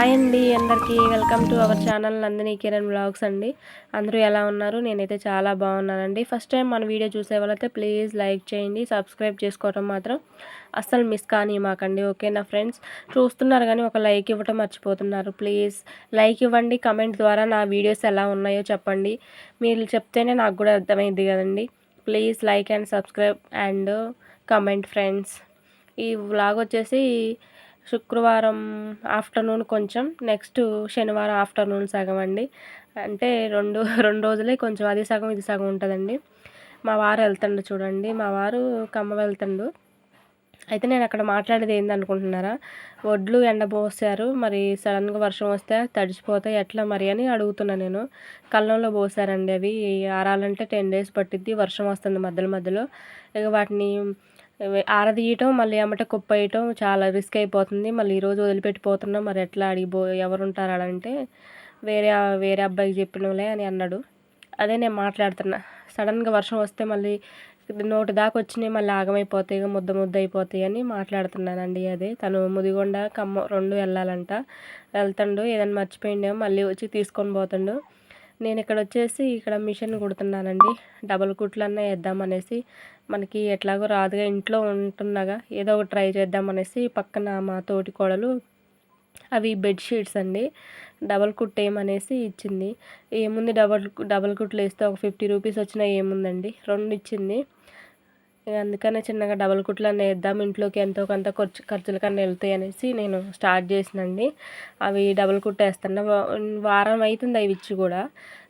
Hi అండి అందరికీ welcome to our channel Nandini Kiran vlogs అండి. అందరూ ఎలా ఉన్నారు? నేనైతే చాలా బాగున్నానండి. ఫస్ట్ టైం మన వీడియో చూసే వాళ్ళైతే ప్లీజ్ లైక్ చేయండి సబ్స్క్రైబ్ చేసుకోవడం మాత్రం అస్సలు మిస్ కానీ మాకండి ఓకేనా ఫ్రెండ్స్? చూస్తున్నారు కానీ ఒక లైక్ ఇవ్వటం మర్చిపోతున్నారు. ప్లీజ్ లైక్ ఇవ్వండి కమెంట్ ద్వారా నా వీడియోస్ ఎలా ఉన్నాయో చెప్పండి. మీరు చెప్తేనే నాకు కూడా అర్థమైంది కదండి. Please like and subscribe and comment friends. ఈ వ్లాగ్ వచ్చేసి శుక్రవారం ఆఫ్టర్నూన్ కొంచెం నెక్స్ట్ శనివారం ఆఫ్టర్నూన్ సగం అండి. అంటే రెండు రెండు రోజులే కొంచెం అది సగం ఇది సగం ఉంటుందండి. మా వారు వెళ్తుండు చూడండి. మా వారు కమ్మ వెళ్తుండు అయితే నేను అక్కడ మాట్లాడేది ఏందనుకుంటున్నారా వడ్లు ఎండబోసారు మరి సడన్గా వర్షం వస్తే తడిచిపోతాయి ఎట్లా మరి అని అడుగుతున్నా నేను. కళ్ళంలో పోసారండి అవి. ఆరాలంటే టెన్ డేస్ పట్టిద్ది వర్షం వస్తుంది మధ్యలో మధ్యలో. ఇక వాటిని ఆరదీయటం మళ్ళీ అమ్మట కుప్ప వేయటం చాలా రిస్క్ అయిపోతుంది. మళ్ళీ ఈరోజు వదిలిపెట్టిపోతున్నాం. మరి ఎట్లా అడిగిపో ఎవరు ఉంటారు అంటే వేరే వేరే అబ్బాయికి చెప్పినలే అని అన్నాడు. అదే నేను మాట్లాడుతున్నా. సడన్గా వర్షం వస్తే మళ్ళీ నోటి దాకా వచ్చినాయి మళ్ళీ ఆగమైపోతాయి ముద్ద ముద్ద అయిపోతాయి అని మాట్లాడుతున్నానండి అదే. తను ముదిగొండ కమ్మ రెండు వెళ్ళాలంట. వెళ్తాడు ఏదైనా మర్చిపోయిండేమో మళ్ళీ వచ్చి తీసుకొని పోతుండు. నేను ఇక్కడ వచ్చేసి ఇక్కడ మిషన్ కుడుతున్నానండి. డబల్ కుట్లన్నా వేద్దామనేసి మనకి ఎట్లాగో రాదుగా ఇంట్లో ఉంటున్నాగా. ఏదో ఒకటి ట్రై చేద్దామనేసి పక్కన మా తోటి కోడలు అవి బెడ్షీట్స్ అండి. డబల్ కుట్ ఏమనేసి ఇచ్చింది. ఏముంది డబల్ డబల్ కుట్లు వేస్తే ఒక ఫిఫ్టీ రూపీస్ వచ్చినా ఏముందండి. రెండు ఇచ్చింది అందుకనే చిన్నగా డబల్ కుట్లన్నీ వేద్దాం ఇంట్లోకి ఎంతో కొంత ఖర్చు ఖర్చుల కన్నా వెళ్తాయి అనేసి నేను స్టార్ట్ చేసినండి. అవి డబల్ కుట్టేస్తున్నా వారం అవుతుంది అవి ఇచ్చి కూడా.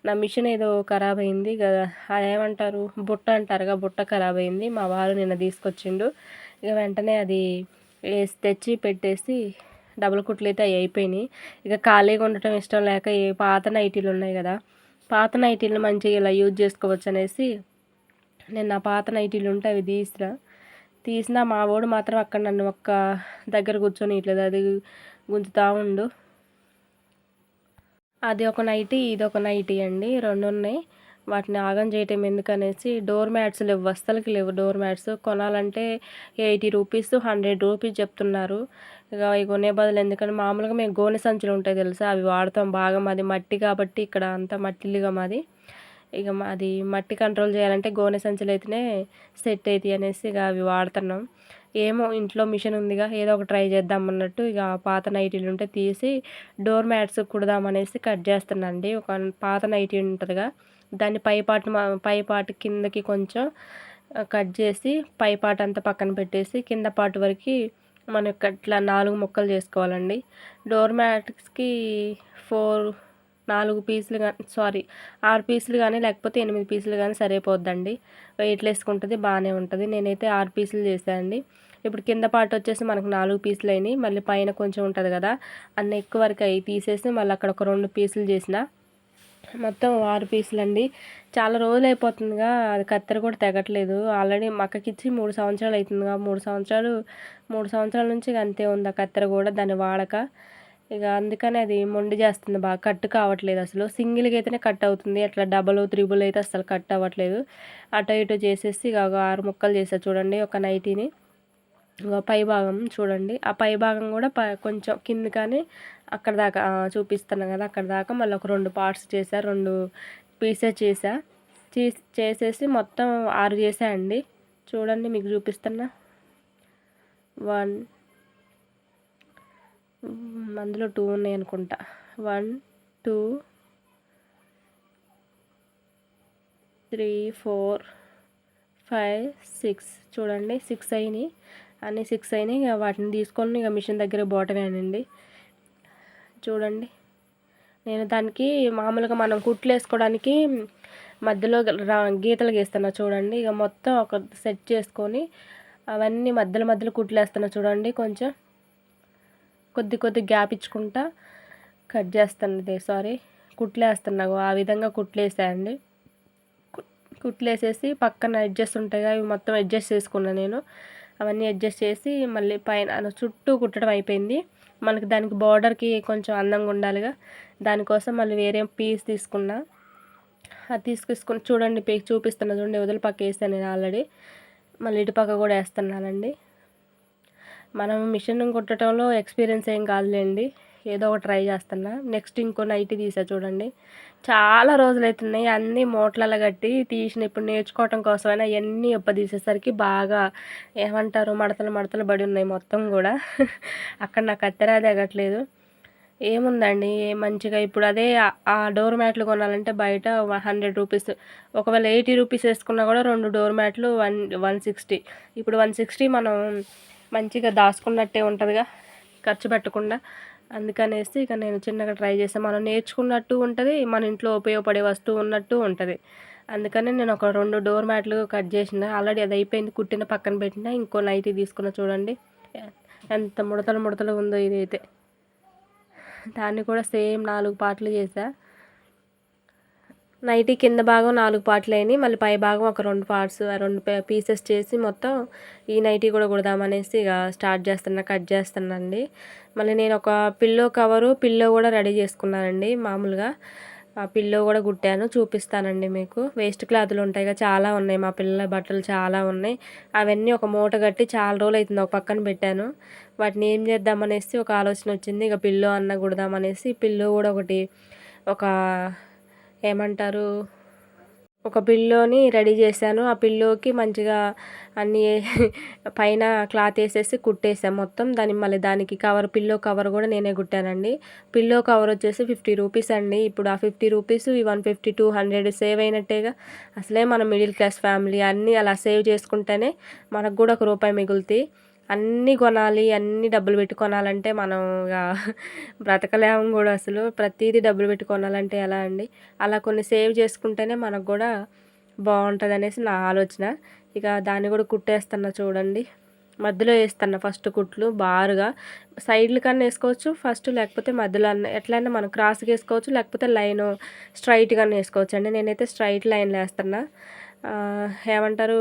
నా మిషన్ ఏదో ఖరాబ్ అయింది కదా అదేమంటారు బుట్ట అంటారుగా బుట్ట ఖరాబ్ అయింది. మా వారు నిన్న తీసుకొచ్చిండు. ఇక వెంటనే అది వేసి తెచ్చి పెట్టేసి డబల్ కుట్లు అయితే అవి అయిపోయినాయి. ఇక ఖాళీగా ఉండటం ఇష్టం లేక ఏ పాత నైటీలు ఉన్నాయి కదా పాత నైటీలు మంచిగా ఇలా యూజ్ చేసుకోవచ్చు అనేసి నేను నా పాత నైటీలు ఉంటే అవి తీసిన. తీసిన మా వాడు మాత్రం అక్కడ నన్ను ఒక్క దగ్గర కూర్చొని ఇట్లేదు అది గుంజుతూ ఉండు. అది ఒక నైటీ ఇది ఒక నైటీ అండి. రెండు ఉన్నాయి. వాటిని ఆగం చేయటం ఎందుకనేసి డోర్ మ్యాట్స్ లేవు. వస్తలకి లేవు డోర్ మ్యాట్స్. కొనాలంటే ఎయిటీ రూపీస్ హండ్రెడ్ రూపీస్ చెప్తున్నారు. ఇక అవి కొనే బదులు ఎందుకంటే మామూలుగా మేము గోనె సంచులు ఉంటాయి తెలుసా? అవి వాడతాం బాగా. మాది మట్టి కాబట్టి ఇక్కడ అంతా మట్టిల్లుగా మాది. ఇక అది మట్టి కంట్రోల్ చేయాలంటే గోనె సంచులు అయితేనే సెట్ అవుతాయి అనేసి ఇక అవి వాడుతున్నాం. ఏమో ఇంట్లో మిషన్ ఉందిగా ఏదో ఒక ట్రై చేద్దాం అన్నట్టు ఇక పాత నైటీలు ఉంటే తీసి డోర్ మ్యాట్స్ కుడదామనేసి కట్ చేస్తానండి ఒక పాత నైటీ ఉంటుందిగా దాన్ని పైపాటు పైపాటు కిందకి కొంచెం కట్ చేసి పైపాటు అంతా పక్కన పెట్టేసి కింద పాటు వరకు మనకి అట్లా నాలుగు ముక్కలు చేసుకోవాలండి. డోర్ మ్యాట్స్కి ఫోర్ నాలుగు పీసులు కానీ సారీ ఆరు పీసులు కానీ లేకపోతే ఎనిమిది పీసులు కానీ సరిపోద్దండి. వెయిట్ వేసుకుంటుంది బాగానే ఉంటుంది. నేనైతే ఆరు పీసులు చేశానండి. ఇప్పుడు కింద పార్ట్ వచ్చేసి మనకు నాలుగు పీసులు అయినాయి. మళ్ళీ పైన కొంచెం ఉంటుంది కదా అన్న ఎక్కువ వరకు అవి తీసేసి మళ్ళీ అక్కడ ఒక రెండు పీసులు చేసిన. మొత్తం ఆరు పీసులు అండి చాలా రోజులు అయిపోతుందిగా అది కత్తెర కూడా తెగట్లేదు. ఆల్రెడీ మక్కకిచ్చి మూడు సంవత్సరాలు అవుతుందిగా మూడు సంవత్సరాలు మూడు సంవత్సరాల నుంచి అంతే ఉంది ఆ కత్తెర కూడా దాన్ని వాడక. ఇక అందుకని అది మొండి చేస్తుంది. బాగా కట్ కావట్లేదు అసలు. సింగిల్గా అయితేనే కట్ అవుతుంది. అట్లా డబల్ త్రిబుల్ అయితే అసలు కట్ అవ్వట్లేదు. అటు ఇటు చేసేసి ఇక ఆరు ముక్కలు చేస్తారు చూడండి. ఒక నైటీని. పై భాగం చూడండి. ఆ పై భాగం కూడా కొంచెం కింద కానీ అక్కడ దాకా చూపిస్తున్నాను కదా అక్కడ దాకా మళ్ళీ ఒక రెండు పార్ట్స్ చేసా రెండు పీసెస్ చేసా చేసేసి మొత్తం ఆరు చేసా అండి. చూడండి మీకు చూపిస్తున్నా. వన్ అందులో టూ ఉన్నాయి అనుకుంటా. One two three four five six. చూడండి సిక్స్ అయినాయి. అన్నీ సిక్స్ అయినాయి. ఇక వాటిని తీసుకొని ఇక మిషన్ దగ్గర బాటమేనండి చూడండి. నేను దానికి మామూలుగా మనం కుట్లు వేసుకోవడానికి మధ్యలో గీతలు గీస్తున్నా చూడండి. ఇక మొత్తం ఒక సెట్ చేసుకొని అవన్నీ మధ్యలో మధ్యలో కుట్లు వేస్తున్నా చూడండి. కొంచెం కొద్ది కొద్ది గ్యాప్ ఇచ్చుకుంటా కట్ చేస్తాను సారీ కుట్లేస్తున్నా ఆ విధంగా కుట్లేసాయండి. కుట్లేసేసి పక్కన అడ్జస్ట్ ఉంటాయి అవి మొత్తం అడ్జస్ట్ చేసుకున్నా నేను. అవన్నీ అడ్జస్ట్ చేసి మళ్ళీ పైన చుట్టూ కుట్టడం అయిపోయింది. మనకి దానికి బార్డర్కి కొంచెం అందంగా ఉండాలిగా. దానికోసం మళ్ళీ వేరే పీస్ తీసుకున్నా. అది తీసుకుని చూడండి పీక్ చూపిస్తున్నా చూడండి వదిలి పక్క వేసాను నేను ఆల్రెడీ మళ్ళీ ఇటు పక్క కూడా వేస్తున్నానండి. మనం మిషన్ కుట్టడంలో ఎక్స్పీరియన్స్ ఏం కాదులేండి. ఏదో ఒకటి ట్రై చేస్తున్నా. నెక్స్ట్ ఇంకో నైటీ తీసా చూడండి. చాలా రోజులు అవుతున్నాయి అన్నీ మూటలలో కట్టి తీసిన ఇప్పుడు నేర్చుకోవటం కోసమైనా అవన్నీ ఎప్ప తీసేసరికి బాగా ఏమంటారు? మడతలు మడతలు పడి ఉన్నాయి మొత్తం కూడా. అక్కడ నాకు కత్తెర దిగట్లేదు ఏముందండి? మంచిగా ఇప్పుడు అదే ఆ డోర్ మ్యాట్లు కొనాలంటే బయట హండ్రెడ్ రూపీస్. ఒకవేళ ఎయిటీ రూపీస్ వేసుకున్నా కూడా రెండు డోర్ మ్యాట్లు వన్ వన్ సిక్స్టీ. ఇప్పుడు వన్ సిక్స్టీ మనం మంచిగా దాచుకున్నట్టే ఉంటుందిగా ఖర్చు పెట్టకుండా. అందుకనేసి ఇక నేను చిన్నగా ట్రై చేస్తాను మనం నేర్చుకున్నట్టు ఉంటుంది మన ఇంట్లో ఉపయోగపడే వస్తువు ఉన్నట్టు ఉంటుంది. అందుకని నేను ఒక రెండు డోర్ మ్యాట్లు కట్ చేసిన. ఆల్రెడీ అది అయిపోయింది కుట్టిన పక్కన పెట్టిన. ఇంకో నైటీ తీసుకున్న చూడండి. ఎంత ముడతలు ముడతలు ఉందో ఇదైతే. దాన్ని కూడా సేమ్ నాలుగు పాటలు చేసా. నైటీ కింద భాగం నాలుగు పార్ట్లు అయినాయి. మళ్ళీ పై భాగం ఒక రెండు పార్ట్స్ రెండు పీసెస్ చేసి మొత్తం ఈ నైటీ కూడా కుడదామనేసి ఇక స్టార్ట్ చేస్తున్నా కట్ చేస్తున్నానండి. మళ్ళీ నేను ఒక పిల్లో కవరు పిల్లో కూడా రెడీ చేసుకున్నానండి మామూలుగా. ఆ పిల్లో కూడా కుట్టాను చూపిస్తానండి మీకు. వేస్ట్ క్లాతులు ఉంటాయి చాలా ఉన్నాయి మా పిల్లల బట్టలు చాలా ఉన్నాయి. అవన్నీ ఒక మూట కట్టి చాలా రోజులు అవుతుంది ఒక పక్కన పెట్టాను. వాటిని ఏం చేద్దామనేసి ఒక ఆలోచన వచ్చింది ఇక పిల్లో అన్న కుడదామనేసి. పిల్లో కూడా ఒకటి ఒక ఏమంటారు? ఒక పిల్లోని రెడీ చేశాను. ఆ పిల్లోకి మంచిగా అన్నీ పైన క్లాత్ వేసేసి కుట్టేసాను మొత్తం. దాని మళ్ళీ దానికి కవర్ పిల్లో కవర్ కూడా నేనే కుట్టానండి. పిల్లో కవర్ వచ్చేసి ఫిఫ్టీ రూపీస్ అండి. ఇప్పుడు ఆ ఫిఫ్టీ రూపీస్ ఈ one fifty two hundred save అయినట్టేగా. అసలే మన మిడిల్ క్లాస్ ఫ్యామిలీ అన్నీ అలా సేవ్ చేసుకుంటేనే మనకు కూడా ఒక రూపాయి మిగులుతాయి. అన్నీ కొనాలి అన్నీ డబ్బులు పెట్టి కొనాలంటే మనం ఇక బ్రతకలేము కూడా అసలు. ప్రతిదీ డబ్బులు పెట్టి కొనాలంటే ఎలా అండి? అలా కొన్ని సేవ్ చేసుకుంటేనే మనకు కూడా బాగుంటుంది అనేసి నా ఆలోచన. ఇక దాన్ని కూడా కుట్టేస్తున్నా చూడండి. మధ్యలో వేస్తాను ఫస్ట్ కుట్లు బారుగా. సైడ్లు కన్నా వేసుకోవచ్చు ఫస్ట్ లేకపోతే మధ్యలో అన్న ఎట్లయినా మనం క్రాస్గా వేసుకోవచ్చు లేకపోతే లైన్ స్ట్రైట్గా వేసుకోవచ్చు అండి. నేనైతే స్ట్రైట్ లైన్లు వేస్తున్నా. ఏమంటారు?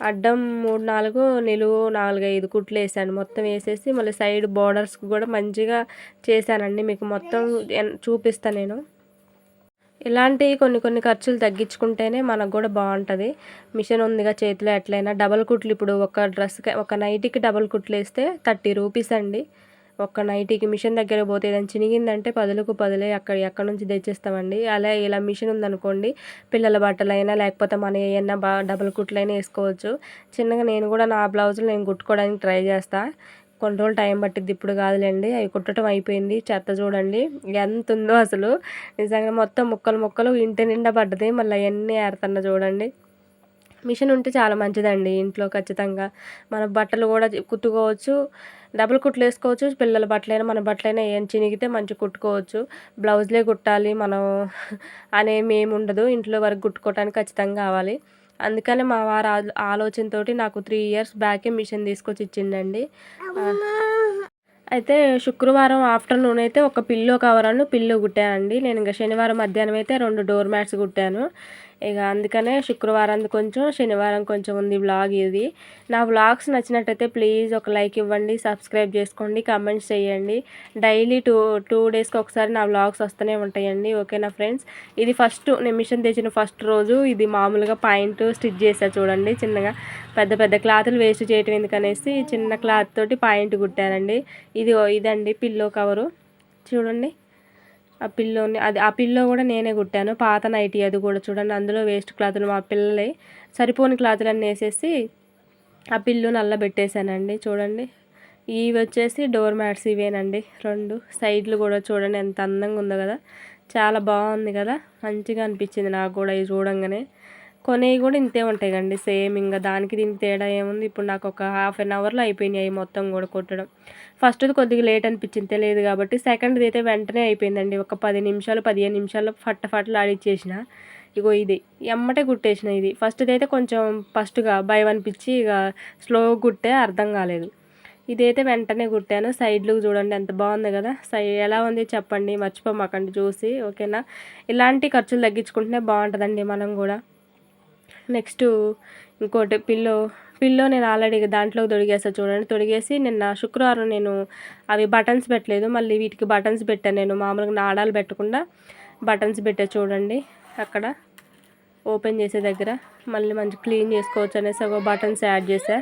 అడ్డం మూడు నాలుగు నిలువు నాలుగు ఐదు కుట్లు వేసాను. మొత్తం వేసేసి మళ్ళీ సైడ్ బార్డర్స్కి కూడా మంచిగా చేశానండి. మీకు మొత్తం చూపిస్తాను నేను. ఇలాంటి కొన్ని కొన్ని ఖర్చులు తగ్గించుకుంటేనే మనకు కూడా బాగుంటుంది. మిషన్ ఉందిగా చేతిలో ఎట్లయినా. డబల్ కుట్లు ఇప్పుడు ఒక డ్రెస్కి ఒక నైట్కి డబల్ కుట్లు వేస్తే థర్టీ రూపీస్ అండి. ఒక్క నైటీకి మిషన్ దగ్గర పోతే ఏదైనా చినిగిందంటే పదులకు పదులే అక్కడ ఎక్కడ నుంచి తెచ్చేస్తామండి. అలా ఇలా మిషన్ ఉందనుకోండి పిల్లల బట్టలైనా లేకపోతే మన ఏమైనా బా డబుల్ కుట్లైనా వేసుకోవచ్చు. చిన్నగా నేను కూడా నా బ్లౌజులు నేను కుట్టుకోవడానికి ట్రై చేస్తాను కొన్ని రోజులు టైం పట్టింది ఇప్పుడు కాదులేండి. అవి కుట్టడం అయిపోయింది. చెత్త చూడండి ఎంత ఉందో అసలు. నిజంగా మొత్తం ముక్కలు ముక్కలు ఇంటి నిండా పడ్డది. మళ్ళీ అవన్నీ ఏరుతున్నా చూడండి. మిషన్ ఉంటే చాలా మంచిదండి ఇంట్లో ఖచ్చితంగా. మన బట్టలు కూడా కుట్టుకోవచ్చు. డబుల్ కుట్లు వేసుకోవచ్చు. పిల్లల బట్టలైనా మన బట్టలైనా ఏం చినిగితే మంచి కుట్టుకోవచ్చు. బ్లౌజ్లే కుట్టాలి. మనం అనేమి ఏమి ఉండదు. ఇంట్లో వరకు కుట్టుకోవటానికి ఖచ్చితంగా కావాలి. అందుకనే మా వారు ఆలోచనతోటి నాకు త్రీ ఇయర్స్ బ్యాకే మిషన్ తీసుకొచ్చి ఇచ్చిండండి. అయితే శుక్రవారం ఆఫ్టర్నూన్ అయితే ఒక పిల్లో కవర్ పిల్లో కుట్టానండి. నేను ఇంకా శనివారం మధ్యాహ్నం అయితే రెండు డోర్ మ్యాట్స్ కుట్టాను. ఇక అందుకనే శుక్రవారం కొంచెం శనివారం కొంచెం ఉంది వ్లాగ్ ఇది. నా వ్లాగ్స్ నచ్చినట్టయితే ప్లీజ్ ఒక లైక్ ఇవ్వండి సబ్స్క్రైబ్ చేసుకోండి కమెంట్స్ చేయండి. డైలీ టూ టూ డేస్కి ఒకసారి నా వ్లాగ్స్ వస్తూనే ఉంటాయండి ఓకేనా ఫ్రెండ్స్ ఇది ఫస్ట్ నేను మిషన్ తెచ్చిన ఫస్ట్ రోజు. ఇది మామూలుగా పాయింట్ స్టిచ్ చేసా చూడండి చిన్నగా. పెద్ద పెద్ద క్లాతులు వేస్ట్ చేయటం ఎందుకనేసి చిన్న క్లాత్ తోటి పాయింట్ కుట్టానండి. ఇది ఇదండి పిల్లో కవరు చూడండి. ఆ పిల్లోని అది ఆ పిల్లో కూడా నేనే కుట్టాను. పాత నైటీ అది కూడా చూడండి అందులో వేస్ట్ క్లాతులు మా పిల్లలే సరిపోని క్లాతులన్నీ వేసేసి ఆ పిల్లు నల్ల పెట్టేశానండి చూడండి ఇవి వచ్చేసి డోర్ మ్యాట్స్ ఇవేనండి. రెండు సైడ్లు కూడా చూడండి ఎంత అందంగా ఉందో కదా. చాలా బాగుంది కదా. మంచిగా అనిపించింది నాకు కూడా ఇవి చూడంగానే. కొనేవి కూడా ఇంతే ఉంటాయి కండి సేమ్ ఇంకా దానికి దీనికి తేడా ఏముంది? ఇప్పుడు నాకు ఒక హాఫ్ అన్ అవర్లో అయిపోయినాయి మొత్తం కూడా కొట్టడం. ఫస్ట్ది కొద్దిగా లేట్ అనిపించింది తెలియదు కాబట్టి సెకండ్ది అయితే వెంటనే అయిపోయిందండి. ఒక పది నిమిషాలు పదిహేను నిమిషాల్లో ఫట్ట ఫట్టలు ఆడిచ్చేసిన ఇగో ఇది. ఎమ్మటే కుట్టేసిన ఇది. ఫస్ట్ది అయితే కొంచెం ఫస్ట్గా భయం అనిపించి ఇక స్లో కుట్టే అర్థం కాలేదు. ఇదైతే వెంటనే కుట్టాను. సైడ్లోకి చూడండి ఎంత బాగుంది కదా. సై ఎలా ఉంది చెప్పండి. మర్చిపోమాకండి. చూసి ఓకేనా? ఇలాంటి ఖర్చులు తగ్గించుకుంటేనే బాగుంటుందండి మనం కూడా. నెక్స్ట్ ఇంకోటి పిల్లో పిల్లో నేను ఆల్రెడీ దాంట్లో తొడిగేస్తా చూడండి. తొడిగేసి నిన్న శుక్రవారం నేను అవి బటన్స్ పెట్టలేదు. మళ్ళీ వీటికి బటన్స్ పెట్టాను నేను. మామూలుగా నాడాలు పెట్టకుండా బటన్స్ పెట్టా చూడండి. అక్కడ ఓపెన్ చేసే దగ్గర మళ్ళీ మంచి క్లీన్ చేసుకోవచ్చు అనేసి ఒక బటన్స్ యాడ్ చేసా.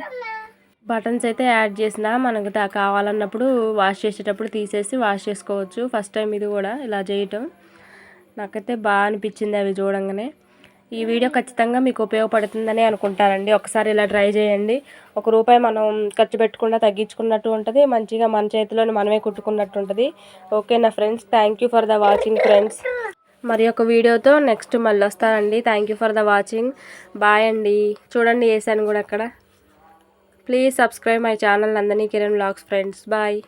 బటన్స్ అయితే యాడ్ చేసిన మనకు దా కావాలన్నప్పుడు వాష్ చేసేటప్పుడు తీసేసి వాష్ చేసుకోవచ్చు. ఫస్ట్ టైం ఇది కూడా ఇలా చేయటం. నాకైతే బాగా అనిపించింది అవి చూడంగానే. ఈ వీడియో ఖచ్చితంగా మీకు ఉపయోగపడుతుందని అనుకుంటానండి. ఒకసారి ఇలా ట్రై చేయండి. ఒక రూపాయి మనం ఖర్చు పెట్టకుండా తగ్గించుకున్నట్టు ఉంటుంది. మంచిగా మన చేతిలోనే మనమే కుట్టుకున్నట్టు ఉంటుంది. ఓకే నా friends thank for the watching friends. మరి ఒక వీడియోతో నెక్స్ట్ మళ్ళీ వస్తానండి. Thank for the watching. Bye అండి. చూడండి వేసాను కూడా అక్కడ. Please subscribe my channel Nandini Kiran vlogs friends. Bye.